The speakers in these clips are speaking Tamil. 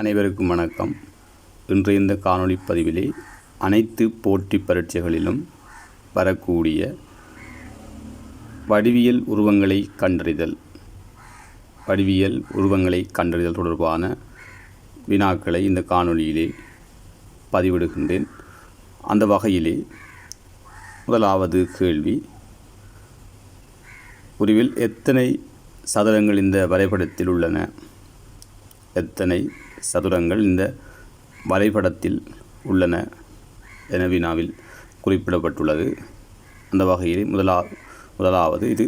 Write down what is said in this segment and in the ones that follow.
அனைவருக்கும் வணக்கம். இன்று இந்த காணொளி பதிவிலே அனைத்து போட்டி பரீட்சைகளிலும் வரக்கூடிய வடிவியல் உருவங்களை கண்டறிதல் வடிவியல் உருவங்களை கண்டறிதல் தொடர்பான வினாக்களை இந்த காணொளியிலே பதிவிடுகின்றேன். அந்த வகையிலே முதலாவது கேள்வி உருவில் எத்தனை சதுரங்கள் இந்த வரைபடத்தில் உள்ளன? எத்தனை சதுரங்கள் இந்த வரைபடத்தில் உள்ளன என வினாவில் குறிப்பிடப்பட்டுள்ளது. அந்த வகையில் முதலா முதலாவது இது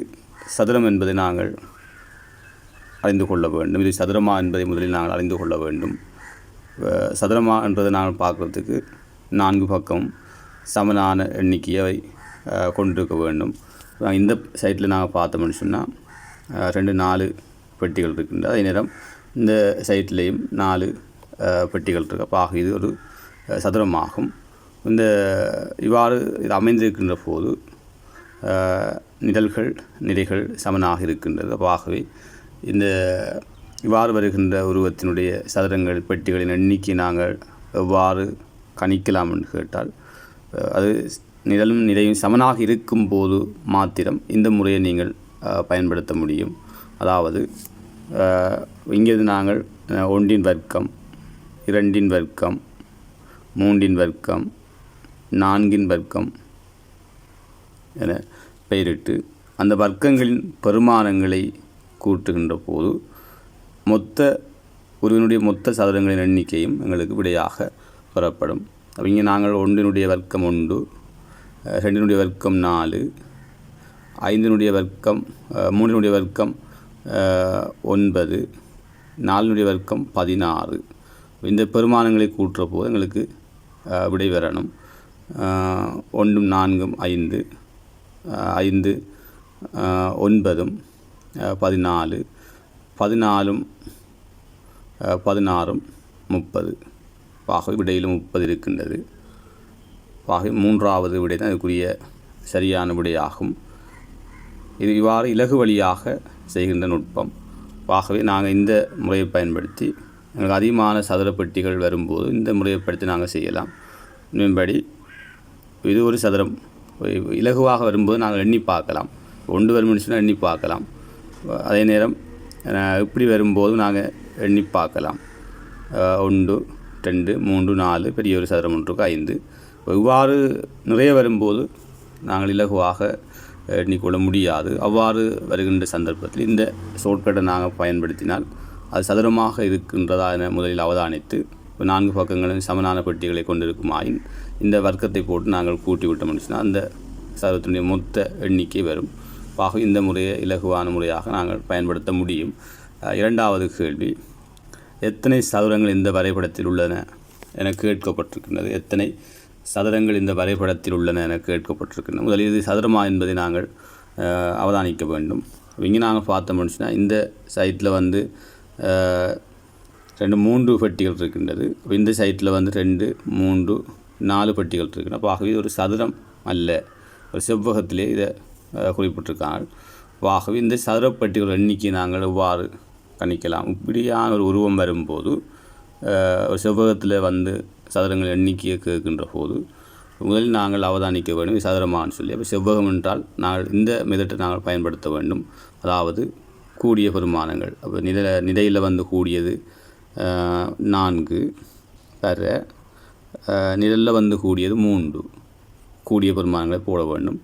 சதுரம் என்பதை நாங்கள் அறிந்து கொள்ள வேண்டும். இது சதுரமா என்பதை முதலில் நாங்கள் அறிந்து கொள்ள வேண்டும். சதுரமா என்பதை நாங்கள் பார்க்குறதுக்கு நான்கு பக்கம் சமனான எண்ணிக்கையை கொண்டிருக்க வேண்டும். இந்த சைட்டில் நாங்கள் பார்த்தோம்னு சொன்னால் ரெண்டு நாலு பெட்டிகள் இருக்கின்றது அதே நேரம் இந்த சைட்லேயும் நாலு பெட்டிகள் இருக்கு அப்போ ஆக இது ஒரு சதுரமாகும். இந்த இவ்வாறு இது அமைந்திருக்கின்ற போது நிழல்கள் நிலைகள் சமனாக இருக்கின்றது. அப்போ ஆகவே இந்த இவ்வாறு வருகின்ற உருவத்தினுடைய சதுரங்கள் பெட்டிகளின் எண்ணிக்கை நாங்கள் எவ்வாறு கணிக்கலாம் என்று கேட்டால் அது நிழலும் நிலையும் சமனாக இருக்கும் போது மாத்திரம் இந்த முறையை நீங்கள் பயன்படுத்த முடியும். அதாவது இங்கிருந்து நாங்கள் ஒன்றின் வர்க்கம் இரண்டின் வர்க்கம் மூன்றின் வர்க்கம் நான்கின் வர்க்கம் என பெயரிட்டு அந்த வர்க்கங்களின் பெருமானங்களை கூட்டுகின்ற போது மொத்த உருவினுடைய மொத்த சதுரங்களின் எண்ணிக்கையும் எங்களுக்கு விடையாக பெறப்படும். அப்ப இங்கே நாங்கள் ஒன்றினுடைய வர்க்கம் ஒன்று ரெண்டினுடைய வர்க்கம் நாலு ஐந்தினுடைய வர்க்கம் மூன்றினுடைய வர்க்கம் ஒன்பது நாலுடைய வர்க்கம் பதினாறு. இந்த பெருமானங்களை கூட்டுற போது எங்களுக்கு விடை வரணும். ஒன்றும் நான்கும் ஐந்து ஐந்து ஒன்பதும் பதினாலு பதினாலும் பதினாறும் முப்பது. ஆகவே விடையில் முப்பது இருக்கின்றது. ஆகவே மூன்றாவது விடை தான் இதுக்குரிய சரியான விடையாகும். இது இவ்வாறு இலகு வழியாக செய்கின்ற நுட்பம். ஆகவே நாங்கள் இந்த முறையை பயன்படுத்தி எங்களுக்கு அதிகமான சதுர பெட்டிகள் வரும்போது இந்த முறையை படுத்தி நாங்கள் செய்யலாம். மேம்படி இது ஒரு சதுரம். இலகுவாக வரும்போது நாங்கள் எண்ணி பார்க்கலாம். ஒன்று வரும்னு சொன்னால் எண்ணி பார்க்கலாம். அதே நேரம் இப்படி வரும்போது நாங்கள் எண்ணி பார்க்கலாம். ஒன்று ரெண்டு மூன்று நாலு பெரிய ஒரு சதுரம் ஒன்றுக்கு ஐந்து. இவ்வாறு நிறைய வரும்போது நாங்கள் இலகுவாக எண்ணிக்கொள்ள முடியாது. அவ்வாறு வருகின்ற சந்தர்ப்பத்தில் இந்த ஷார்ட்கட்டை நாங்கள் பயன்படுத்தினால் அது சதுரமாக இருக்கின்றதா என முதலில் அவதானித்து நான்கு பக்கங்களும் சமனான பெட்டிகளை கொண்டிருக்குமாயின் இந்த வர்க்கத்தை போட்டு நாங்கள் கூட்டி விட்டோம் முடிச்சுன்னா அந்த சதுரத்தினுடைய மொத்த எண்ணிக்கை வரும். ஆக இந்த முறையை இலகுவான முறையாக நாங்கள் பயன்படுத்த முடியும். இரண்டாவது கேள்வி எத்தனை சதுரங்கள் இந்த வரைபடத்தில் உள்ளன என கேட்கப்பட்டிருக்கின்றது. எத்தனை சதுரங்கள் இந்த வரைபடத்தில் உள்ளன என கேட்கப்பட்டிருக்கின்றன. முதலில் இது சதுரமா என்பதை நாங்கள் அவதானிக்க வேண்டும். இங்கே நாங்கள் பார்த்தோம்னு சொன்னால் இந்த சைட்டில் வந்து ரெண்டு மூன்று பெட்டிகள் இருக்கின்றது. இந்த சைட்டில் வந்து ரெண்டு மூன்று நாலு பெட்டிகள் இருக்கின்றன. அப்போ ஆகவே ஒரு சதுரம் அல்ல. ஒரு செவ்வகத்திலே இதை குறிப்பிட்டிருக்காங்க. அப்ப ஆகவே இந்த சதுரப்பட்டிகள் எண்ணிக்கை நாங்கள் எவ்வாறு கணிக்கலாம்? இப்படியான ஒரு உருவம் வரும்போது ஒரு செவ்வகத்தில் வந்து சதுரங்கள் எண்ணிக்கையை கேட்கின்ற போது முதலில் நாங்கள் அவதானிக்க வேண்டும் சதுரமான்னு சொல்லி. அப்போ செவ்வகம் என்றால் நாங்கள் இந்த மெதட்டை நாங்கள் பயன்படுத்த வேண்டும். அதாவது கூடிய பெருமானங்கள் அப்போ நில நிலையில் வந்து கூடியது நான்கு தர நிழலில் வந்து கூடியது மூன்று. கூடிய பெருமானங்களை போட வேண்டும்.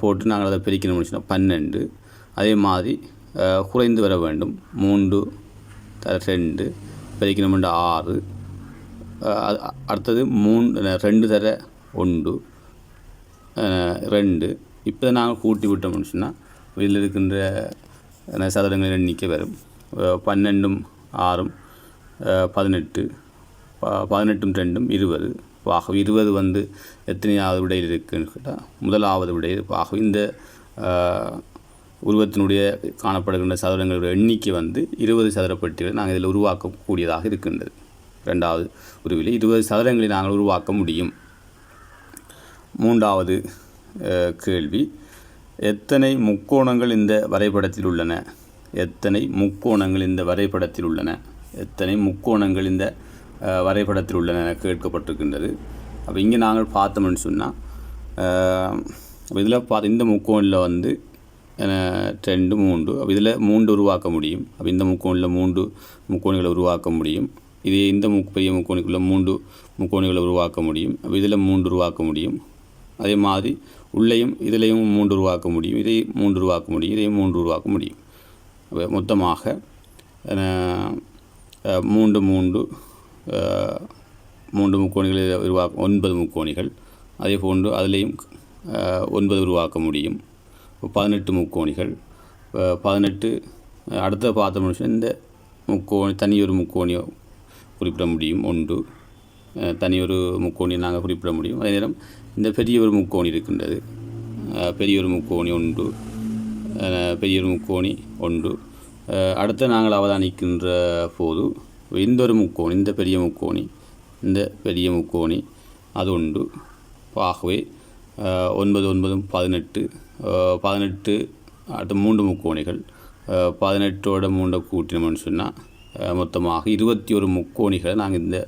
போட்டு நாங்கள் அதை பிரிக்கணும்னு சொன்னால் பன்னெண்டு. அதே மாதிரி குறைந்து வர வேண்டும். மூன்று ரெண்டு. பிரிக்கணும்ன்ற ஆறு. அடுத்தது மூணு ரெண்டு தர ஒன்று ரெண்டு. இப்போ நாங்கள் கூட்டி விட்டோம்னு சொன்னால் இதில் இருக்கின்ற சதுரங்களின் சதுரங்கள் எண்ணிக்கை வரும். பன்னெண்டும் ஆறும் பதினெட்டு ப- பதினெட்டும் ரெண்டும் இருபது. ஆகவே இருபது வந்து எத்தனையாவது விடையில் இருக்குன்னு கேட்டால் முதலாவது விடையில் ஆகவே இந்த உருவத்தினுடைய காணப்படுகின்ற சதுரங்களுடைய எண்ணிக்கை வந்து இருபது சதுரப்பட்டிகளை நாங்கள் இதில் உருவாக்கக்கூடியதாக இருக்கின்றது. ரெண்டாவது உருவில். இருபது சதுரங்களை நாங்கள் உருவாக்க முடியும். மூன்றாவது கேள்வி. எத்தனை முக்கோணங்கள் இந்த வரைபடத்தில் உள்ளன? எத்தனை முக்கோணங்கள் இந்த வரைபடத்தில் உள்ளன? எத்தனை முக்கோணங்கள் இந்த வரைபடத்தில் உள்ளன என கேட்கப்பட்டிருக்கின்றது. அப்போ இங்கே நாங்கள் பார்த்தோம்னு சொன்னால் இதில் பார்த்து இந்த முக்கோணில் வந்து ரெண்டு மூன்று அப்போ இதில் மூன்று உருவாக்க முடியும். அப்போ இந்த முக்கோணில் மூன்று முக்கோணிகளை உருவாக்க முடியும். இதே இந்த பெரிய முக்கோணிக்குள்ள மூன்று முக்கோணிகளை உருவாக்க முடியும். இதில் மூன்று உருவாக்க முடியும். அதே மாதிரி உள்ளேயும் இதிலையும் மூன்று உருவாக்க முடியும். இதையும் மூன்று உருவாக்க முடியும். இதையும் மூன்று உருவாக்க முடியும். மொத்தமாக மூன்று மூன்று மூன்று முக்கோணிகள் உருவாக்க ஒன்பது முக்கோணிகள். அதே போன்று அதிலையும் ஒன்பது உருவாக்க முடியும். இப்போ பதினெட்டு முக்கோணிகள். பதினெட்டு அடுத்த பார்த்த மனுஷன் இந்த முக்கோணி தனியொரு முக்கோணியோ குறிப்பிட முடியும் ஒன்று தனி தனியொரு முக்கோணியை நாங்கள் குறிப்பிட முடியும். அதே நேரம் இந்த பெரிய ஒரு முக்கோணி இருக்கின்றது. பெரிய ஒரு முக்கோணி ஒன்று அஹ், பெரிய ஒரு முக்கோணி ஒன்று அடுத்து நாங்கள் அவதானிக்கின்ற போது இந்த ஒரு முக்கோணி இந்த பெரிய முக்கோணி இந்த பெரிய முக்கோணி அது உண்டு. ஆகவே ஒன்பது ஒன்பதும் பதினெட்டு பதினெட்டு அடுத்த மூன்று முக்கோணிகள். பதினெட்டோட மூண்டை கூட்டினோம்னு சொன்னால் மொத்தமாக இருபத்தி ஒரு முக்கோணிகளை நாங்கள் இந்த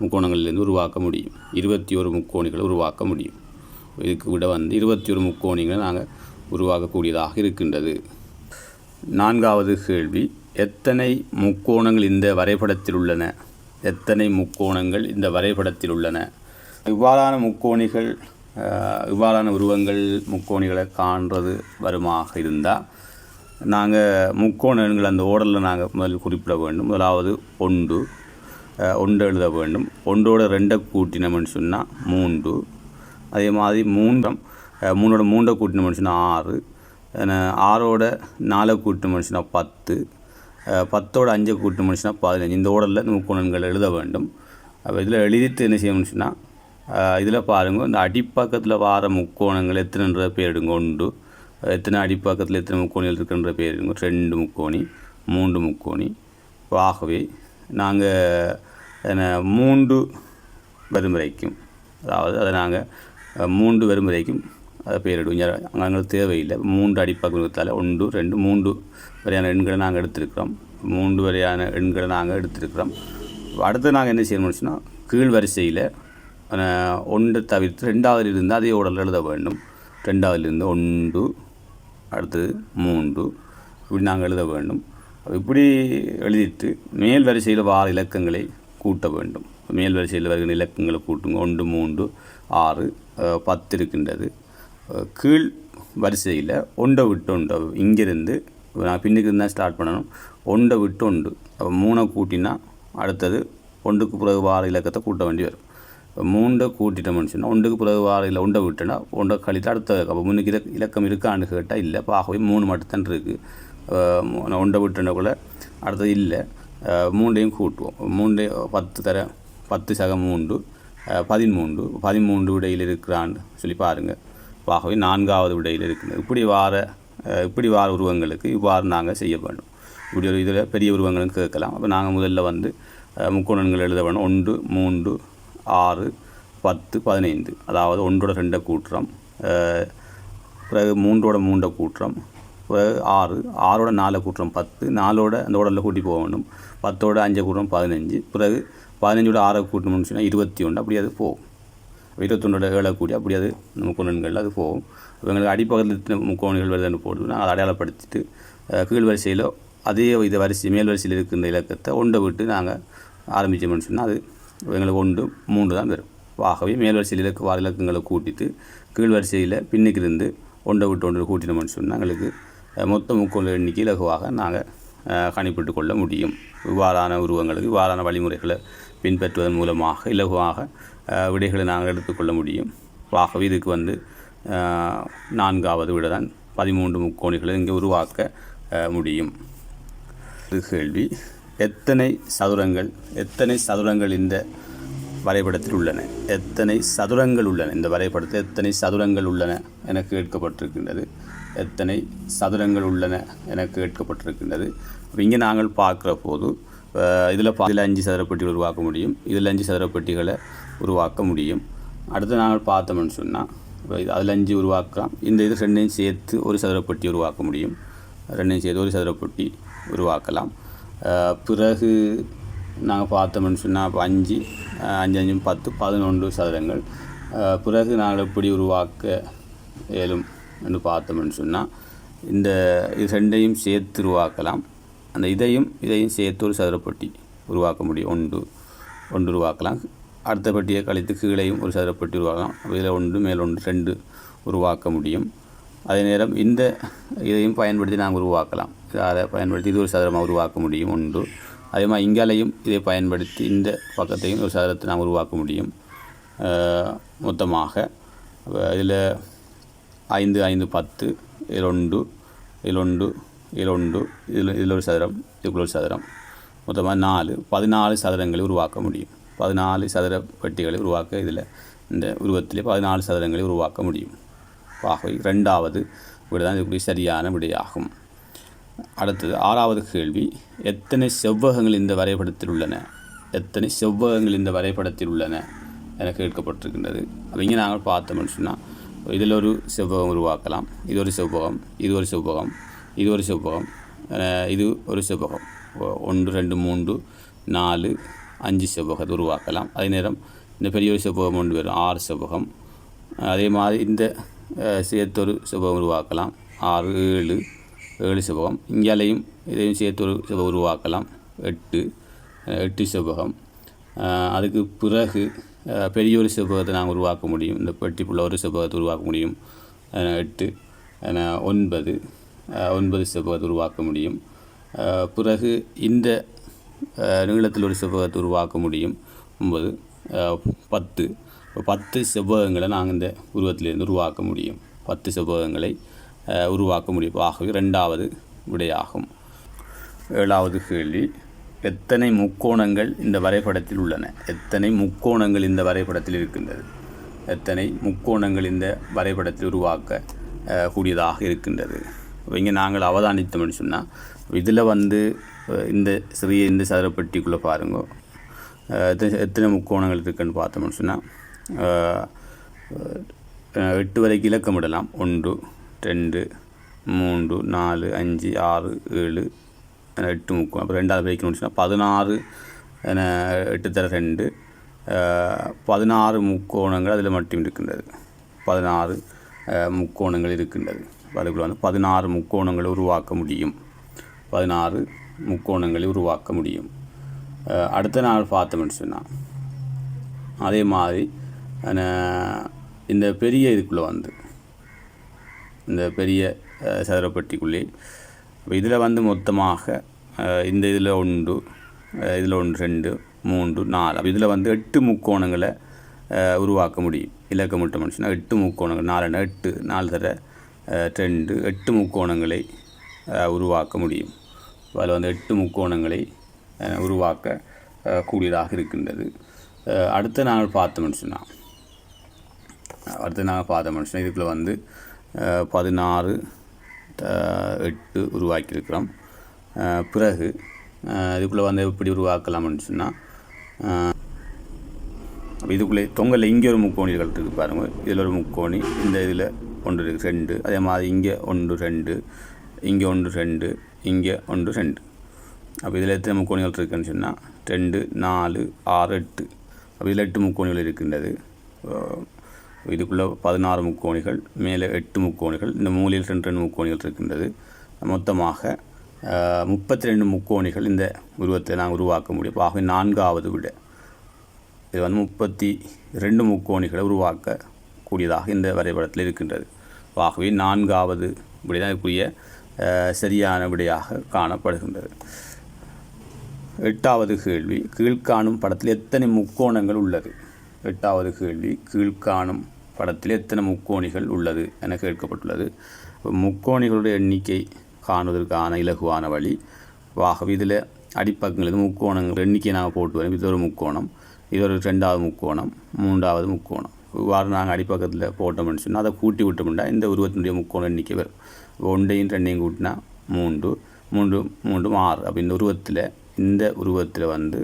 முக்கோணங்களிலிருந்து உருவாக்க முடியும். இருபத்தி ஒரு முக்கோணிகளை உருவாக்க முடியும். இதுக்கு விட வந்து இருபத்தி ஒரு முக்கோணிகளை நாங்கள் உருவாக்கக்கூடியதாக இருக்கின்றது. நான்காவது கேள்வி எத்தனை முக்கோணங்கள் இந்த வரைபடத்தில் உள்ளன? எத்தனை முக்கோணங்கள் இந்த வரைபடத்தில் உள்ளன? இவ்வாறான முக்கோணிகள் இவ்வாறான உருவங்கள் முக்கோணிகளை காண்றது வருமாக இருந்தால் நாங்கள் முக்கோணங்கள் அந்த ஓடலில் நாங்கள் முதலில் குறிப்பிட வேண்டும். முதலாவது ஒன்று ஒன்று எழுத வேண்டும். ஒன்றோட ரெண்டை கூட்டினோம்னு சொன்னால் மூன்று. அதே மாதிரி மூன்றம் மூணோட மூண்டை கூட்டினோம்னு சொன்னால் ஆறு. ஆறோட நாலை கூட்டினோம்னு சொன்னால் பத்து. பத்தோட அஞ்சை கூட்டினோம்னு சொன்னால் பதினஞ்சு. இந்த ஓடலில் இந்த முக்கோணங்கள் எழுத வேண்டும். அப்போ இதில் எழுதிட்டு என்ன செய்யணும்னு சொன்னால் இதில் பாருங்கள் இந்த அடிப்பக்கத்தில் வார முக்கோணங்கள் எத்தனைன்ற பேரிடுங்க ஒன்று எத்தனை அடிப்பக்கத்தில் எத்தனை முக்கோணிகள் இருக்குன்ற பேருங்க ரெண்டு முக்கோணி மூன்று முக்கோணி. ஆகவே நாங்கள் மூன்று வரும் அதாவது அதை நாங்கள் மூன்று வரும் அதை பேரிடுவோம் அங்கே தேவையில்லை. மூன்று அடிப்பக்கத்தால் ஒன்று ரெண்டு மூன்று வரையான எண்களை நாங்கள் எடுத்திருக்கிறோம். மூன்று வரையான எண்களை நாங்கள் எடுத்திருக்கிறோம். அடுத்து நாங்கள் என்ன செய்யணும்னு சொன்னால் கீழ் வரிசையில் ஒன்று தவிர்த்து ரெண்டாவதில் இருந்து அதே உடல் எழுத வேண்டும். ரெண்டாவதுலேருந்து ஒன்று அடுத்தது மூன்று. இப்படி நாங்கள் எழுத வேண்டும். இப்படி எழுதிட்டு மேல் வரிசையில் வார இலக்கங்களை கூட்ட வேண்டும். மேல் வரிசையில் வருகிற இலக்கங்களை கூட்டுங்க. ஒன்று மூன்று ஆறு பத்து இருக்கின்றது. கீழ் வரிசையில் ஒன்றை விட்டு ஒன்று. இங்கிருந்து நான் பின்னுக்கு இருந்தால் ஸ்டார்ட் பண்ணணும். ஒன்றை விட்டு ஒன்று. அப்போ மூணை கூட்டினா அடுத்தது ஒன்றுக்கு பிறகு வார இலக்கத்தை கூட்ட வேண்டி வரும். இப்போ மூண்டை கூட்டிட்டோம்னு சொன்னால் ஒன்றுக்கு பிறகு வார இல்லை ஒன்றை விட்டோன்னா ஒன்றை கழித்து அடுத்த அப்போ முன்னுக்கு இலக்கம் இருக்கான்னு கேட்டால் இல்லை. இப்போ ஆகவே மூணு மட்டும்தான் இருக்குது ஒன்றை விட்டோன்னக்குள்ள அடுத்தது இல்லை. மூண்டையும் கூட்டுவோம். மூண்டை பத்து தர பத்து சக மூன்று அஹ் பதிமூன்று பதிமூன்று விடையில் இருக்கிறான்னு சொல்லி பாருங்கள் ஆகவே நான்காவது விடையில் இருக்குது இப்படி வார இப்படி வார உருவங்களுக்கு இவ்வாறு நாங்கள் செய்ய வேண்டும். இப்படி ஒரு இதில் பெரிய உருவங்களும் கேட்கலாம். அப்போ நாங்கள் முதல்ல வந்து முக்கோணங்கள் எழுத வேணும். ஒன்று மூன்று ஆறு பத்து பதினைந்து. அதாவது ஒன்றோட ரெண்டை கூட்டுறோம். பிறகு மூன்றோட மூண்டை கூட்டுறோம். பிறகு ஆறு ஆறோட நாலை கூட்டுறோம் பத்து. நாலோட அந்த உடலில் கூட்டி போக வேண்டும். பத்தோட அஞ்சை கூட்டுறோம் பதினஞ்சு. பிறகு பதினஞ்சோட ஆறை கூட்டணும்னு சொன்னால் இருபத்தி ஒன்று அப்படி அது போகும். இருபத்தொன்னோட ஏழை கூடி அப்படி அது முக்கோணங்கள் அது போகும். இவங்களுக்கு அடிப்பக்கத்தில் இருக்கிற முக்கோணங்கள் வருதுன்னு போட்டு அதை அடையாளப்படுத்திட்டு கீழ் வரிசையில் அதே இது வரிசை மேல் வரிசையில் இருக்கின்ற இலக்கத்தை ஒன்றை விட்டு நாங்கள் ஆரம்பித்தோம்னு சொன்னால் அது எங்களுக்கு ஒன்று மூன்று தான் வரும். ஆகவே மேல் வரிசையில் இலக்கு வார இலக்கங்களை கூட்டிட்டு கீழ் வரிசையில் பின்னுக்கு இருந்து ஒன்றை விட்டு ஒன்று கூட்டினோம்னு சொன்னால் எங்களுக்கு மொத்த முக்கோண எண்ணிக்கை இலகுவாக நாங்கள் கணிப்பிட்டு கொள்ள முடியும். இவ்வாறான உருவங்களுக்கு இவ்வாறான வழிமுறைகளை பின்பற்றுவதன் மூலமாக இலகுவாக விடைகளை நாங்கள் எடுத்துக்கொள்ள முடியும். ஆகவே இதுக்கு வந்து நான்காவது விட தான் பதிமூன்று முக்கோணிகளை இங்கே உருவாக்க முடியும். இது கேள்வி. எத்தனை சதுரங்கள் எத்தனை சதுரங்கள் இந்த வரைபடத்தில் உள்ளன? எத்தனை சதுரங்கள் உள்ளன இந்த வரைபடத்தில்? எத்தனை சதுரங்கள் உள்ளன என கேட்கப்பட்டிருக்கின்றது. எத்தனை சதுரங்கள் உள்ளன என கேட்கப்பட்டிருக்கின்றது. இங்கே நாங்கள் பார்க்குற போது இதில் இதில் அஞ்சு சதுரப்பட்டிகள் உருவாக்க முடியும். இதில் அஞ்சு சதுரப்பட்டிகளை உருவாக்க முடியும். அடுத்து நாங்கள் பார்த்தோம்னு சொன்னால் இது அதில் அஞ்சு உருவாக்கலாம். இந்த இது ரெண்டையும் சேர்த்து ஒரு சதுரப்பட்டி உருவாக்க முடியும். ரெண்டையும் சேர்த்து ஒரு சதுரப்பட்டி உருவாக்கலாம். பிறகு நாங்கள் பார்த்தோம்னு சொன்னால் இப்போ அஞ்சு அஞ்சு அஞ்சும் பத்து பதினொன்று சதுரங்கள். பிறகு நாங்கள் எப்படி உருவாக்க இயலும் என்று பார்த்தோம்னு சொன்னால் இந்த இது ரெண்டையும் சேர்த்து உருவாக்கலாம். அந்த இதையும் இதையும் சேர்த்து ஒரு சதுரப்பட்டி உருவாக்க முடியும். ஒன்று ஒன்று உருவாக்கலாம். அடுத்த பட்டியை கழித்து கீழையும் ஒரு சதுரப்பட்டி உருவாக்கலாம். இதில் ஒன்று மேல் ஒன்று ரெண்டு உருவாக்க முடியும். அதே நேரம் இந்த இதையும் பயன்படுத்தி நாங்கள் உருவாக்கலாம். அதை பயன்படுத்தி இது ஒரு சதுரமாக உருவாக்க முடியும் ஒன்று. அதே மாதிரி இங்காலையும் இதை பயன்படுத்தி இந்த பக்கத்தையும் ஒரு சதுரத்தை நாம் உருவாக்க முடியும். மொத்தமாக. இதில் ஐந்து ஐந்து பத்து இரண்டு இரண்டு இரண்டு இதில் இதில் ஒரு சதுரம் இதுக்குள்ள ஒரு சதுரம் மொத்தமாக நாலு பதினாலு சதுரங்களை உருவாக்க முடியும். பதினாலு சதுர பெட்டிகளை உருவாக்க இதில் இந்த உருவத்திலே பதினாலு சதுரங்களை உருவாக்க முடியும். ஆகவே ரெண்டாவது விடை தான் இதுக்குரிய சரியான விடையாகும். அடுத்தது ஆறாவது கேள்வி எத்தனை செவ்வகங்கள் இந்த வரைபடத்தில் உள்ளன? எத்தனை செவ்வகங்கள் இந்த வரைபடத்தில் உள்ளன? என கேட்கப்பட்டிருக்கின்றது. அவங்க இங்கே நாங்கள் பார்த்தோம்னு சொன்னால் இதில் ஒரு செவ்வகம் உருவாக்கலாம். இது ஒரு செவ்வகம் இது ஒரு செவ்வகம் இது ஒரு செவ்வகம் இது ஒரு செவ்வகம். ஒன்று ரெண்டு மூன்று நாலு அஞ்சு செவ்வகத்தை உருவாக்கலாம். அதே நேரம் இந்த பெரிய ஒரு செவ்வகம் ஒன்று வரும் ஆறு செவ்வகம். அதே மாதிரி இந்த சேர்த்தொரு ஒரு செவ்வகம் உருவாக்கலாம். ஆறு ஏழு ஏழு செவ்வகம் இங்காலையும் இதையும் சேர்த்து ஒரு செவ்வகம் உருவாக்கலாம். எட்டு எட்டு செவ்வகம் அதுக்கு பிறகு பெரிய ஒரு செவ்வகத்தை நாங்கள் உருவாக்க முடியும். இந்த பெட்டிப்புள்ள ஒரு செவ்வகத்தை உருவாக்க முடியும். எட்டு ஒன்பது ஒன்பது செவ்வகத்தை உருவாக்க முடியும். பிறகு இந்த நீளத்தில் ஒரு செவ்வகத்தை உருவாக்க முடியும். ஒன்பது பத்து இப்போ பத்து செவ்வகங்களை நாங்கள் இந்த உருவத்திலிருந்து உருவாக்க முடியும். பத்து செவ்வகங்களை உருவாக்க முடியும். ஆகவே ரெண்டாவது விடையாகும். ஏழாவது கேள்வி. எத்தனை முக்கோணங்கள் இந்த வரைபடத்தில் உள்ளன? எத்தனை முக்கோணங்கள் இந்த வரைபடத்தில் இருக்கின்றது? எத்தனை முக்கோணங்கள் இந்த வரைபடத்தில் உருவாக்க கூடியதாக இருக்கின்றது? இங்கே நாங்கள் அவதானித்தோம்னு சொன்னால் இதில் வந்து இந்த சிறிய இந்த சதுரப்பட்டிக்குள்ளே பாருங்க. எத்தனை எத்தனை முக்கோணங்கள் இருக்குன்னு பார்த்தோம்னு சொன்னால் எட்டு வரைக்கும் இலக்கமிடலாம் ஒன்று ரெண்டு மூன்று நாலு அஞ்சு ஆறு ஏழு எட்டு முக்கம் அப்புறம் ரெண்டாவது வரைக்கணும்னு சொன்னால் பதினாறு எட்டு தர ரெண்டு பதினாறு முக்கோணங்கள் அதில் மட்டும் இருக்கின்றது. பதினாறு முக்கோணங்கள் இருக்கின்றது. அதுக்குள்ள வந்து பதினாறு முக்கோணங்களை உருவாக்க முடியும். பதினாறு முக்கோணங்களை உருவாக்க முடியும். அடுத்த நாள் பார்த்தோம்னு சொன்னால் அதே மாதிரி இந்த பெரிய இதுக்குள்ளே வந்து இந்த பெரிய சதுரப்பட்டிக்குள்ளே இதில் வந்து மொத்தமாக இந்த இதில் ஒன்று இதில் ஒன்று ரெண்டு மூன்று நாலு அப்போ இதில் வந்து எட்டு முக்கோணங்களை உருவாக்க முடியும். இலக்கமிட்ட மனுஷனா எட்டு முக்கோணங்கள் நாலு எட்டு நாலு தர ரெண்டு எட்டு முக்கோணங்களை உருவாக்க முடியும். அதில் வந்து எட்டு முக்கோணங்களை உருவாக்க கூடியதாக இருக்கின்றது. அடுத்த அடுத்து பார்த்தோம்னு சொன்னால் அடுத்து நாங்கள் பார்த்த மனுஷன். இதுக்குள்ளே வந்து பதினாறு எட்டு உருவாக்கியிருக்கிறோம். பிறகு இதுக்குள்ளே வந்து எப்படி உருவாக்கலாம்னு சொன்னால் அப்போ இதுக்குள்ளே தொங்கலில் இங்கே ஒரு முக்கோணிகள் இருக்குது பாருங்கள் இதில் ஒரு முக்கோணி இந்த இதில் ஒன்று இருக்குது ரெண்டு. அதே மாதிரி இங்கே ஒன்று ரெண்டு. இங்கே ஒன்று ரெண்டு. இங்கே ஒன்று ரெண்டு. அப்போ இதில் எத்தனை முக்கோணிகள் இருக்குன்னு சொன்னால் ரெண்டு நாலு ஆறு எட்டு. அப்போ இதில் எட்டு முக்கோணிகள் இருக்கின்றது. இதுக்குள்ளே பதினாறு முக்கோணிகள் மேலே எட்டு முக்கோணிகள் இந்த மூலையில் ரெண்டு ரெண்டு முக்கோணிகள் இருக்கின்றது. மொத்தமாக முப்பத்தி ரெண்டு முக்கோணிகள் இந்த உருவத்தை நாங்கள் உருவாக்க முடியும். ஆகவே நான்காவது விட இது வந்து முப்பத்தி ரெண்டு முக்கோணிகளை உருவாக்க கூடியதாக இந்த வரைபடத்தில் இருக்கின்றது. ஆகவே நான்காவது விடைதான் இதுக்குரிய அஹ், சரியான விடையாக காணப்படுகின்றது. எட்டாவது கேள்வி கீழ்காணும் படத்தில் எத்தனை முக்கோணங்கள் உள்ளது? எட்டாவது கேள்வி கீழ்காணும் படத்தில் எத்தனை முக்கோணிகள் உள்ளது என கேட்கப்பட்டுள்ளது. முக்கோணிகளுடைய எண்ணிக்கை காணுவதற்கான இலகுவான வழி ஆகவே இதில் அடிப்பக்கங்கள் இது முக்கோணங்கள் எண்ணிக்கை நாங்கள் போட்டு வரோம். இது ஒரு முக்கோணம் இது ஒரு ரெண்டாவது முக்கோணம் மூன்றாவது முக்கோணம். இவ்வாறு நாங்கள் அடிப்பக்கத்தில் போட்டோம்னு சொன்னால் அதை கூட்டி விட்டோம்னா இந்த உருவத்தினுடைய முக்கோண எண்ணிக்கை வரும். ஒன்றையும் ரெண்டையும் கூட்டினா மூன்று மூன்று மூன்று ஆறு அப்போ உருவத்தில் இந்த உருவத்தில் வந்து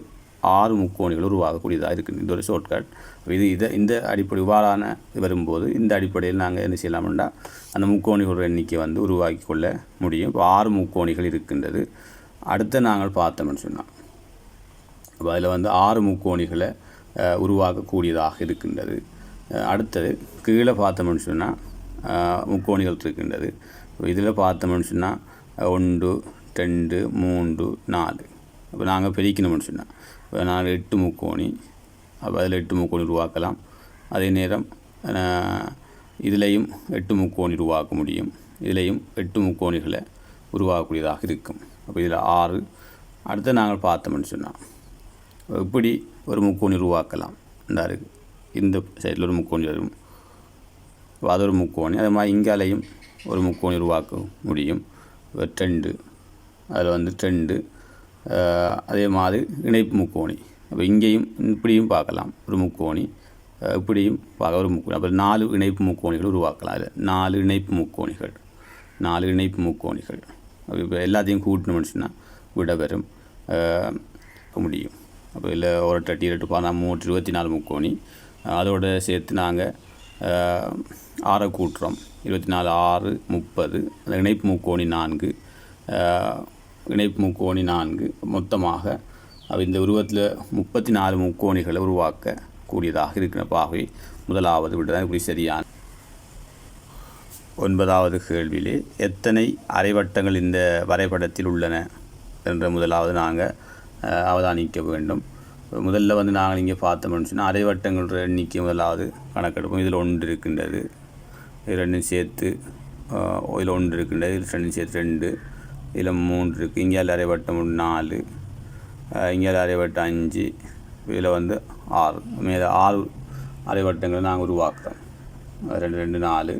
ஆறு முக்கோணிகள் உருவாகக்கூடியதாக இருக்குது. இது ஒரு ஷார்ட்கட் இது இதை இந்த அடிப்படை இவ்வாறான வரும்போது இந்த அடிப்படையில் நாங்கள் என்ன செய்யலாம்னா அந்த முக்கோணிகளோட எண்ணிக்கை வந்து உருவாக்கி கொள்ள முடியும். இப்போ ஆறு முக்கோணிகள் இருக்கின்றது. அடுத்து நாங்கள் பார்த்தோம்னு சொன்னால் அப்போ அதில் வந்து ஆறு முக்கோணிகளை உருவாக்கக்கூடியதாக இருக்கின்றது. அடுத்தது கீழே பார்த்தோம்னு சொன்னால் முக்கோணிகள் இருக்கின்றது. இதில் பார்த்தோம்னு சொன்னால் ஒன்று ரெண்டு மூன்று நாலு. இப்போ நாங்கள் பிரிக்கணும்னு சொன்னால் இப்போ நாலு எட்டு முக்கோணி. அப்போ அதில் எட்டு முக்கோணி உருவாக்கலாம். அதே நேரம் இதிலையும் எட்டு முக்கோணி உருவாக்க முடியும். இதுலேயும் எட்டு முக்கோணிகளை உருவாக்கக்கூடியதாக இருக்கும். அப்போ இதில் ஆறு. அடுத்து நாங்கள் பார்த்தோம்னு சொன்னால் இப்படி ஒரு முக்கோணி உருவாக்கலாம் இந்த இந்த சைடில் ஒரு முக்கோணி வரும். அது ஒரு முக்கோணி. அதே மாதிரி இங்காலையும் ஒரு முக்கோணி உருவாக்க முடியும். இப்ப ட்ரெண்டு அதில் வந்து ட்ரெண்டு அதே மாதிரி இணைப்பு முக்கோணி. அப்போ இங்கேயும் இப்படியும் பார்க்கலாம். ஒரு முக்கோணி இப்படியும் பார்க்க ஒரு முக்கோணி. அப்புறம் நாலு இணைப்பு முக்கோணிகள் உருவாக்கலாம். அதில் நாலு இணைப்பு முக்கோணிகள். நாலு இணைப்பு முக்கோணிகள். இப்போ எல்லாத்தையும் கூட்டணும்னு சொன்னால் விட வரும் முடியும். அப்போ இல்லை ஒரு டட்டி ரெட்டு பதினாறு மூன்று இருபத்தி நாலு முக்கோணி. அதோட சேர்த்து நாங்கள் ஆறை கூட்டுறோம். இருபத்தி நாலு ஆறு முப்பது. அந்த இணைப்பு முக்கோணி நான்கு. இணைப்பு முக்கோணி நான்கு மொத்தமாக இந்த உருவத்தில் முப்பத்தி நாலு முக்கோணிகளை உருவாக்க கூடியதாக இருக்கிற பாகை முதலாவது விடுதான். இப்படி சரியான ஒன்பதாவது கேள்வியிலே எத்தனை அரைவட்டங்கள் இந்த வரைபடத்தில் உள்ளன என்ற முதலாவது நாங்கள் அவதானிக்க வேண்டும். முதல்ல வந்து நாங்கள் இங்கே பார்த்தோம்னு சொன்னால் அரைவட்டங்கள எண்ணிக்கை முதலாவது கணக்கெடுப்போம். இதில் ஒன்று இருக்கின்றது. இது ரெண்டும் சேர்த்து இதில் ஒன்று இருக்கின்றது. இதில் ரெண்டும் சேர்த்து ரெண்டு. இதில் மூன்று இருக்குது இங்கே அரை வட்டம் நாலு. இங்கேயாவில் அரை வட்டம் அஞ்சு. இதில் வந்து ஆறு. மேலே ஆறு அரைவட்டங்களை நாங்கள் உருவாக்குறோம். ரெண்டு ரெண்டு நாலு.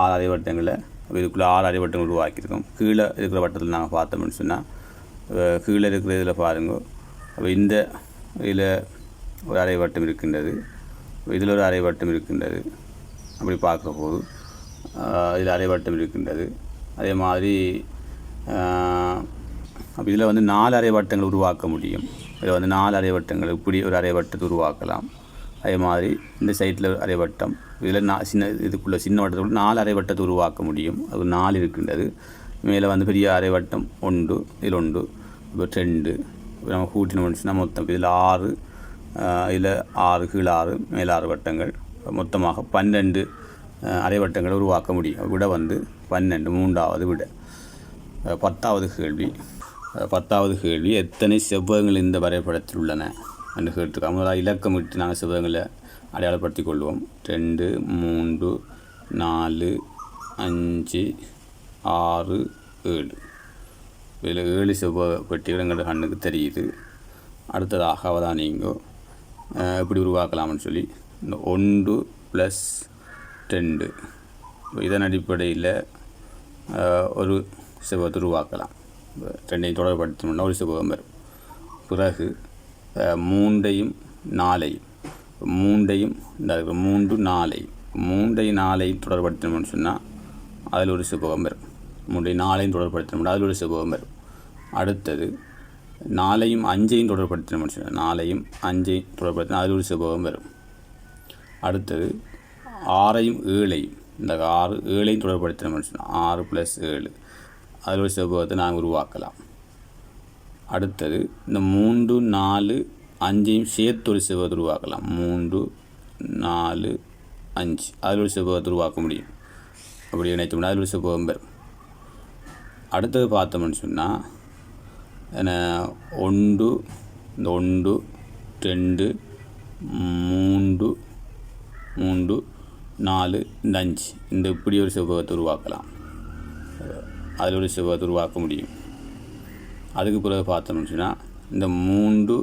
ஆறு அரைவட்டங்களை இதுக்குள்ளே ஆறு அரைவட்டங்கள் உருவாக்கியிருக்கோம். கீழே இருக்கிற வட்டத்தில் நாங்கள் பார்த்தோம்னு சொன்னால் கீழே இருக்கிற இதில் பாருங்க. அப்போ இந்த இதில் ஒரு அரைவட்டம் இருக்கின்றது. இதில் ஒரு அரைவட்டம் இருக்கின்றது. அப்படி பார்க்குற போது இதில் அரைவட்டம் இருக்கின்றது. அதே மாதிரி அப்போ இதில் வந்து நாலு அரைவட்டங்கள் உருவாக்க முடியும். இதில் வந்து நாலு அரைவட்டங்கள் இப்படி ஒரு அரைவட்டத்தை உருவாக்கலாம். அதே மாதிரி இந்த சைட்டில் ஒரு அரைவட்டம் இதில் நான் சின்ன இதுக்குள்ளே சின்ன வட்டத்துக்குள்ள நாலு அரைவட்டத்தை உருவாக்க முடியும். அது நாலு இருக்கின்றது. மேலே வந்து பெரிய அரைவட்டம் ஒன்று இதில் ஒன்று இப்போ ரெண்டு நம்ம கூட்டினோம்னா மொத்தம் இதில் ஆறு இதில் ஆறு கீழ் ஆறு மேலே ஆறு வட்டங்கள். மொத்தமாக பன்னெண்டு அரைவட்டங்களை உருவாக்க முடியும். விட வந்து பன்னெண்டு மூன்றாவது விட. பத்தாவது கேள்வி. பத்தாவது கேள்வி எத்தனை செவ்வகங்கள் இந்த வரைபடத்தில் உள்ளன என்று கேட்டிருக்காங்க. இலக்கம் இலக்கமிட்டு நாங்கள் செவ்வகங்களை அடையாளப்படுத்திக் கொள்வோம். ரெண்டு மூன்று நாலு அஞ்சு ஆறு ஏழு. இதில் ஏழு செவ்வக பெட்டிகள் எங்கள் கண்ணுக்கு தெரியுது. அடுத்ததாக அவதானிங்கோ. அஹ், எப்படி உருவாக்கலாம்னு சொல்லி. இந்த ஒன்று ப்ளஸ் ரெண்டு. இதன் அடிப்படையில் ஒரு செவ்வத்தை உருவாக்கலாம். ரெண்டையும் தொடர்படுத்தணும்னா ஒரு செவ்வகம் வரும். பிறகு மூண்டையும் நாலையும். மூண்டையும் இந்த மூன்று நாலை மூண்டை நாலையும் தொடர்படுத்தணும்னு சொன்னால் அதில் ஒரு செவ்வகம் வரும். மூண்டையும் நாலையும் தொடர்படுத்தணும்னா அதில் ஒரு செவ்வகம் வரும். அடுத்தது நாளையும் அஞ்சையும் தொடர்படுத்தணும்னு சொன்னால் நாளையும் அஞ்சையும் தொடர்படுத்தினா அதில் ஒரு செவ்வகம் வரும். அடுத்தது ஆறையும் ஏழையும். இந்த ஆறு ஏழையும் தொடர்படுத்தணும்னு சொன்னால் ஆறு ப்ளஸ் ஏழு. அதில் ஒரு செவ்வகத்தை நாங்கள் உருவாக்கலாம். அடுத்தது இந்த மூன்று நாலு அஞ்சையும் சேர்த்து ஒரு செவ்வகத்தை உருவாக்கலாம். மூன்று நாலு அஞ்சு. அதில் ஒரு செவ்வகத்தை உருவாக்க முடியும். அப்படி நினைச்சோம்னா அதில் ஒரு செவ்வகம் பெறும் அடுத்தது பார்த்தோம்னு சொன்னால் என்ன ஒன்று இந்த ஒன்று ரெண்டு மூன்று மூன்று நாலு இந்த அஞ்சு. இந்த இப்படி ஒரு செவ்வகத்தை உருவாக்கலாம். அதில் ஒரு செவ்வகத்தை உருவாக்க முடியும். அதுக்கு பிறகு பார்த்தோம்னு சொன்னால் இந்த மூன்று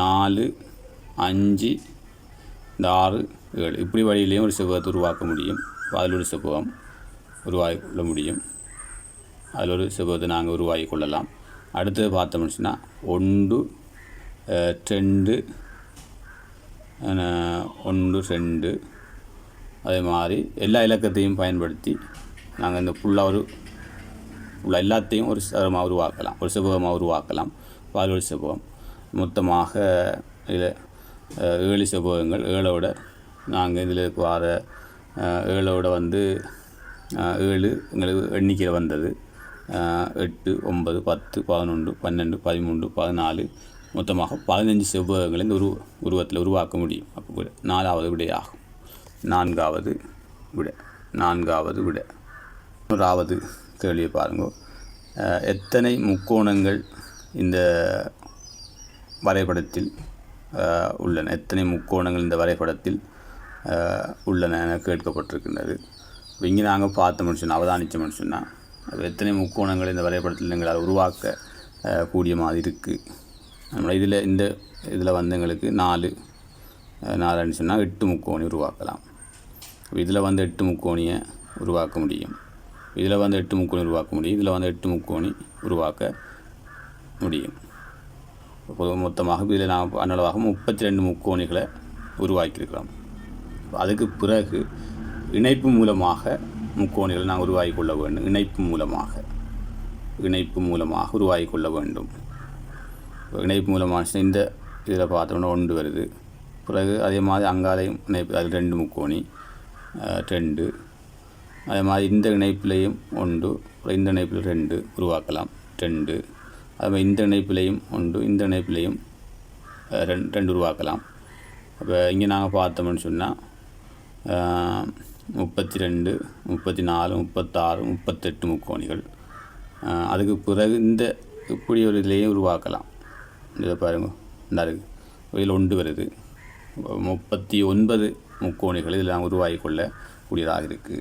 நாலு அஞ்சு இந்த ஆறு ஏழு இப்படி வழியிலையும் ஒரு செவ்வகத்தை உருவாக்க முடியும். அதில் ஒரு செவ்வகம் உருவாகி கொள்ள முடியும். அதில் ஒரு செவ்வகத்தை நாங்கள் உருவாகி கொள்ளலாம் அடுத்தது பார்த்தோம்னு சொன்னால் ஒன்று ரெண்டு ஒன்று ரெண்டு அதே மாதிரி எல்லா இலக்கத்தையும் பயன்படுத்தி நாங்கள் இந்த ஃபுல்லாக ஒரு உள்ள எல்லாத்தையும் ஒரு சரமாக உருவாக்கலாம் ஒரு செவ்வகமாக உருவாக்கலாம் பால்வழி செவ்வகம் மொத்தமாக இதில் ஏழு செவ்வகங்கள் ஏழோட நாங்கள் இதில் வர ஏழோட வந்து ஏழு எங்களுக்கு எண்ணிக்கையில் வந்தது. எட்டு ஒன்பது பத்து பதினொன்று பன்னெண்டு பதிமூன்று பதினாலு. மொத்தமாக பதினஞ்சு செவ்வகங்களை இந்த உரு உருவத்தில் உருவாக்க முடியும். அப்போ விட நாலாவது விடையாகும். நான்காவது விட நான்காவது விட. நூறாவது கேள்வியை பாருங்க. எத்தனை முக்கோணங்கள் இந்த வரைபடத்தில் உள்ளன? எத்தனை முக்கோணங்கள் இந்த வரைபடத்தில் உள்ளன என கேட்கப்பட்டிருக்கின்றது. இங்கே நாங்கள் பார்த்த சொன்னால் அவதானித்த சொன்னால் அது எத்தனை முக்கோணங்கள் இந்த வரைபடத்தில் எங்களால் உருவாக்க கூடிய மாதிரி இருக்குது நம்ம இதில் இந்த இதில் வந்து எங்களுக்கு நாலு நாலுன்னு சொன்னால் எட்டு முக்கோணி உருவாக்கலாம். இதில் வந்து எட்டு முக்கோணியை உருவாக்க முடியும். இதில் வந்து எட்டு முக்கோணி உருவாக்க முடியும். இதில் வந்து எட்டு முக்கோணி உருவாக்க முடியும். பொது மொத்தமாக இதில் நாம் அன்னளவாக முப்பத்தி ரெண்டு முக்கோணிகளை உருவாக்கியிருக்கிறோம். அதுக்கு பிறகு இணைப்பு மூலமாக முக்கோணிகளை நாம் உருவாகி கொள்ள வேண்டும். இணைப்பு மூலமாக இணைப்பு மூலமாக உருவாகி கொள்ள வேண்டும். இணைப்பு மூலமாக இந்த இதில் பார்த்தோம்னா ஒன்று வருது. பிறகு அதே மாதிரி அங்காலையும் இணைப்பு அது ரெண்டு முக்கோணி ரெண்டு அதே மாதிரி இந்த இணைப்பிலையும் ஒன்று இந்த இணைப்பில் ரெண்டு உருவாக்கலாம். ரெண்டு. அதே மாதிரி இந்த இணைப்பிலையும் ஒன்று இந்த இணைப்பிலையும் ரெண்டு ரெண்டு உருவாக்கலாம். அப்போ இங்கே நாங்கள் பார்த்தோம்னு சொன்னால் முப்பத்தி ரெண்டு முப்பத்தி நாலு முப்பத்தாறு முப்பத்தெட்டு முக்கோணிகள். அதுக்கு பிறகு இந்த இப்படி ஒரு இதுலேயும் உருவாக்கலாம். இதை பாருங்க இந்த இதில் ஒன்று வருது. முப்பத்தி ஒன்பது முக்கோணிகள் இதில் நாம் உருவாகி கொள்ள கூடியதாக இருக்குது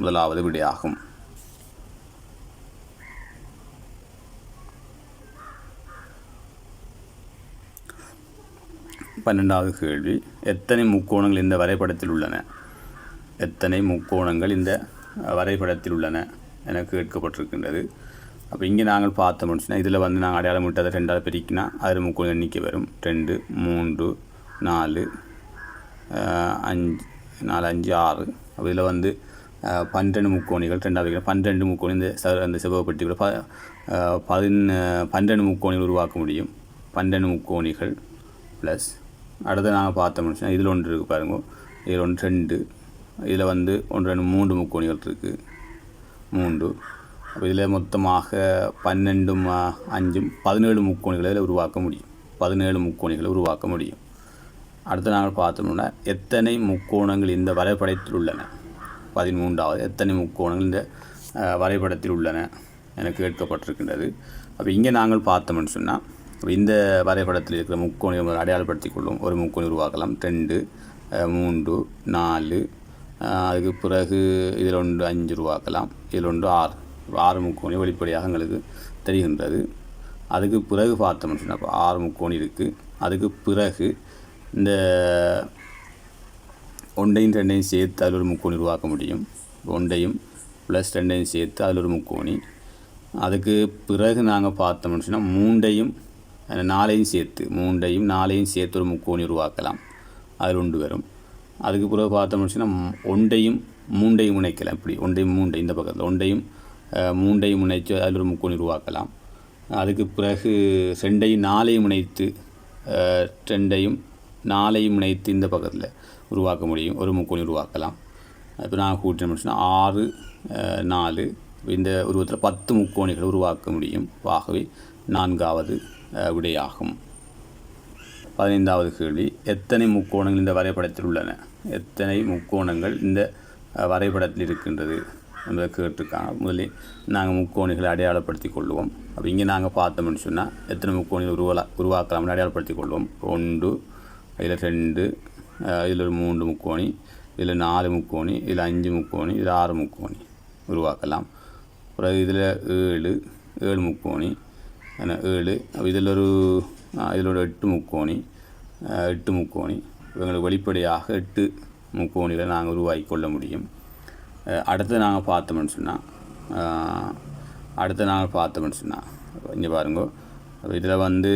முதலாவது விடையாகும். பன்னெண்டாவது கேள்வி. எத்தனை முக்கோணங்கள் இந்த வரைபடத்தில் உள்ளன? எத்தனை முக்கோணங்கள் இந்த வரைபடத்தில் உள்ளன என கேட்கப்பட்டிருக்கின்றது. அப்போ இங்கே நாங்கள் பார்த்தோம்னு சொன்னால் இதில் வந்து நாங்கள் அடையாளம் விட்டு அதை ரெண்டாவது பிரிக்கினா அதில் முக்கோணம் எண்ணிக்கை வரும். ரெண்டு மூன்று நாலு அஞ்சு நாலு அஞ்சு ஆறு. அப்போ இதில் வந்து பன்னெண்டு பன்னிரெண்டு முக்கோணிகள் ரெண்டாவது பன்னெண்டு பன்னிரெண்டு முக்கோணி இந்த ச அந்த செவ்வகப்பட்டிக்குள்ள ப அஹ், பன்னெண்டு முக்கோணிகள் உருவாக்க முடியும் பன்னெண்டு முக்கோணிகள் ப்ளஸ் அடுத்து நாங்கள் பார்த்தோம்னு இதில் ஒன்று இருக்குது பாருங்க இதில் ஒன்று ரெண்டு இதில் வந்து ஒன்று ரெண்டு மூன்று முக்கோணிகள் இருக்குது மூன்று அப்போ இதில் மொத்தமாக பன்னெண்டும் அஞ்சும் பதினேழு முக்கோணிகளை இதில் உருவாக்க முடியும் பதினேழு முக்கோணிகளை உருவாக்க முடியும் அடுத்து நாங்கள் பார்த்தோம்னா எத்தனை முக்கோணங்கள் இந்த வரைபடத்தில் உள்ளன பதிமூன்றாவது எத்தனை முக்கோணங்கள் இந்த வரைபடத்தில் உள்ளன என கேட்கப்பட்டிருக்கின்றது. அப்போ இங்கே நாங்கள் பார்த்தோம்னு சொன்னால் இந்த வரைபடத்தில் இருக்கிற முக்கோணி அடையாளப்படுத்திக் கொள்ளும். ஒரு முக்கோணி உருவாக்கலாம். ரெண்டு மூன்று நாலு அதுக்கு பிறகு இதில் ஒன்று அஞ்சு உருவாக்கலாம். இதில் ஒன்று ஆறு. ஆறு முக்கோணி வெளிப்படையாக எங்களுக்கு தெரிகின்றது. அதுக்கு பிறகு பார்த்தோம்னு சொன்னால் ஆறு முக்கோணி இருக்குது அதுக்கு பிறகு இந்த ஒன்றையும் ரெண்டையும் சேர்த்து அதில் ஒரு முக்கோணி உருவாக்க முடியும். ஒன்றையும் ப்ளஸ் ரெண்டையும் சேர்த்து அதில் ஒரு முக்கோணி. அதுக்கு பிறகு நாங்கள் பார்த்தோம்னு சொன்னால் மூண்டையும் நாலையும் சேர்த்து மூண்டையும் நாலையும் சேர்த்து ஒரு முக்கோணி உருவாக்கலாம். அதில் உண்டு வரும். அதுக்கு பிறகு பார்த்தோம்னு சொன்னால் ஒன்றையும் மூண்டையும் முனைக்கலாம் இப்படி ஒன்றையும் மூண்டை இந்த பக்கத்தில். ஒன்றையும் மூண்டையும் முனைச்சு அதில் ஒரு முக்கோணி உருவாக்கலாம். அதுக்கு பிறகு ரெண்டையும் நாலையும் முனைத்து ரெண்டையும் நாலையும் இணைத்து இந்த பக்கத்தில். உருவாக்க முடியும். ஒரு முக்கோணி உருவாக்கலாம். இப்போ நான் கூட்டினோம்னு சொன்னால் ஆறு நாலு இந்த உருவத்தில் பத்து முக்கோணிகள் உருவாக்க முடியும். ஆகவே நான்காவது விடையாகும். பதினைந்தாவது கேள்வி. எத்தனை முக்கோணங்கள் இந்த வரைபடத்தில் உள்ளன? எத்தனை முக்கோணங்கள் இந்த வரைபடத்தில் இருக்கின்றது என்பதை கேட்டிருக்காங்க. முதலில் நாங்கள் முக்கோணிகளை அடையாளப்படுத்தி கொள்வோம். அப்போ இங்கே நாங்கள் பார்த்தோம்னு சொன்னால் எத்தனை முக்கோணிகள் உருவலா உருவாக்கலாம்னு அடையாளப்படுத்தி கொள்வோம். ஒன்று இதில் ரெண்டு இதில் ஒரு மூன்று முக்கோணி இதில் நாலு முக்கோணி இதில் அஞ்சு முக்கோணி இதில் ஆறு முக்கோணி உருவாக்கலாம் பிறகு இதில் ஏழு ஏழு முக்கோணி ஏழு இதில் ஒரு இதில் ஒரு எட்டு முக்கோணி எட்டு முக்கோணி இவங்களுக்கு வெளிப்படையாக எட்டு முக்கோணிகளை நாங்கள் உருவாக்கி கொள்ள முடியும் அடுத்து நாங்கள் பார்த்தோம்னு சொன்னால் அடுத்து நாங்கள் பார்த்தோம்னு சொன்னால் இங்கே பாருங்க இதில் வந்து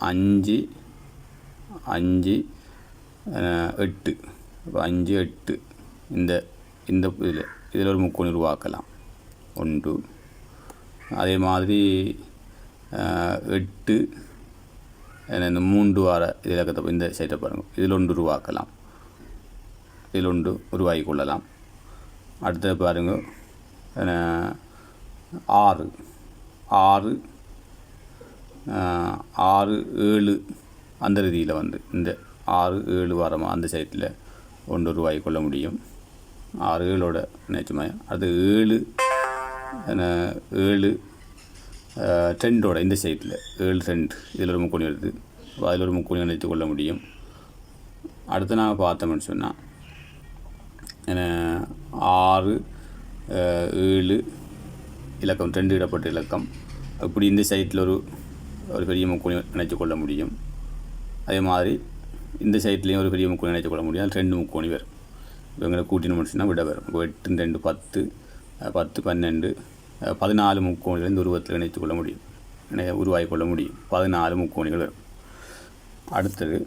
அஞ்சு அஞ்சு எட்டு இப்போ அஞ்சு எட்டு இந்த இந்த இதில் இதில் ஒரு முக்கோணி உருவாக்கலாம் ஒன்று அதே மாதிரி எட்டு இந்த மூன்று வார இலக்கத்தை இந்த சைட்டை பாருங்கள் இதில் ஒன்று உருவாக்கலாம் இதில் ஒன்று உருவாகி கொள்ளலாம் அடுத்தது பாருங்கள் ஆறு ஆறு ஆறு ஏழு அந்த ரீதியில் வந்து இந்த ஆறு ஏழு வாரமாக அந்த சைட்டில் ஒன்று ரூபாய் கொள்ள முடியும். ஆறு ஏழோட நினைச்சுமா அது ஏழு ஏழு ட்ரெண்டோட இந்த சைட்டில். ஏழு ட்ரெண்ட் இதில் ஒரு முக்கோணி வருது. அதில் ஒரு முக்கோணி நினைத்து கொள்ள முடியும். அடுத்து நான் பார்த்தோம்னு சொன்னால் ஆறு ஏழு இலக்கம் ட்ரெண்டு இடப்பட்ட இலக்கம். இப்படி இந்த சைட்டில் ஒரு ஒரு பெரிய முக்கோணி நினைத்து கொள்ள முடியும். அதே மாதிரி இந்த சைட்லேயும் ஒரு பெரிய முக்கோணி நினைத்து கொள்ள முடியும் ரெண்டு முக்கோணி வரும். இவங்களை கூட்டின முடிச்சுன்னா விட வரும். எட்டு ரெண்டு பத்து பத்து பன்னெண்டு பதினாலு முக்கோணிகள் இந்த உருவத்தில் இணைத்து கொள்ள முடியும். உருவாகி கொள்ள முடியும். பதினாலு முக்கோணிகள் வரும். அடுத்தது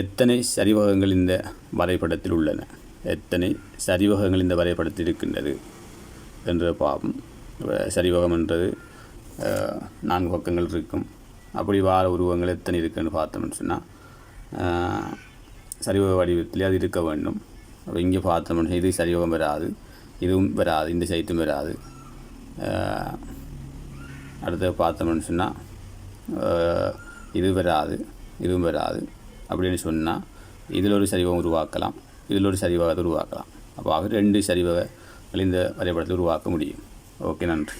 எத்தனை சரிவகங்கள் இந்த வரைபடத்தில் உள்ளன? எத்தனை சரிவகங்கள் இந்த வரைபடத்தில் இருக்கின்றது? என்ற பாவம் சரிவகம் என்றது நான்கு பக்கங்கள் இருக்கும். அப்படி வார உருவங்கள் எத்தனை இருக்குன்னு பார்த்தோம்னு சொன்னால் சரிவ வடிவத்தில் அது இருக்க வேண்டும் அப்போ இங்கே பார்த்தோம்னா இது சரிவகம் வராது இதுவும் வராது இந்த சைத்தும் வராது அடுத்து பார்த்தோம்னு சொன்னால் இது வராது இதுவும் வராது அப்படின்னு சொன்னால் இதில் ஒரு சரிவகம் உருவாக்கலாம் இதில் ஒரு சரிவகத்தை உருவாக்கலாம் அப்போ ஆக ரெண்டு சரிவகங்கள் இந்த வரைபடத்தில் உருவாக்க முடியும் ஓகே நன்றி